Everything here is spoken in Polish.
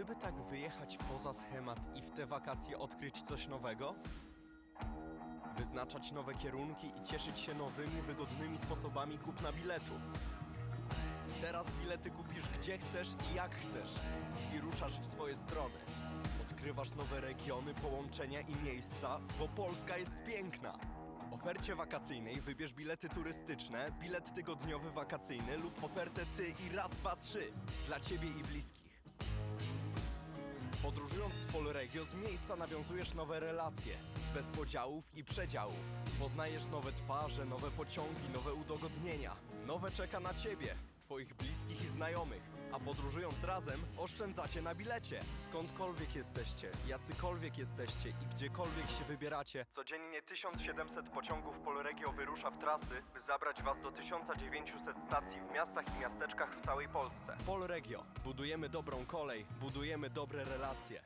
gdyby tak wyjechać poza schemat i w te wakacje odkryć coś nowego? Wyznaczać nowe kierunki i cieszyć się nowymi, wygodnymi sposobami kupna biletu. Teraz bilety kupisz gdzie chcesz i jak chcesz i ruszasz w swoje strony. Odkrywasz nowe regiony, połączenia i miejsca, bo Polska jest piękna. W ofercie wakacyjnej wybierz bilety turystyczne, bilet tygodniowy wakacyjny lub ofertę ty i raz, dwa, trzy dla ciebie i bliskich. Podróżując z Polregio z miejsca nawiązujesz nowe relacje, bez podziałów i przedziałów. Poznajesz nowe twarze, nowe pociągi, nowe udogodnienia. Nowe czeka na ciebie, twoich bliskich i znajomych. A podróżując razem, oszczędzacie na bilecie. Skądkolwiek jesteście, jacykolwiek jesteście i gdziekolwiek się wybieracie. Codziennie 1700 pociągów Polregio wyrusza w trasy, by zabrać was do 1900 stacji w miastach i miasteczkach w całej Polsce. Polregio. Budujemy dobrą kolej, budujemy dobre relacje.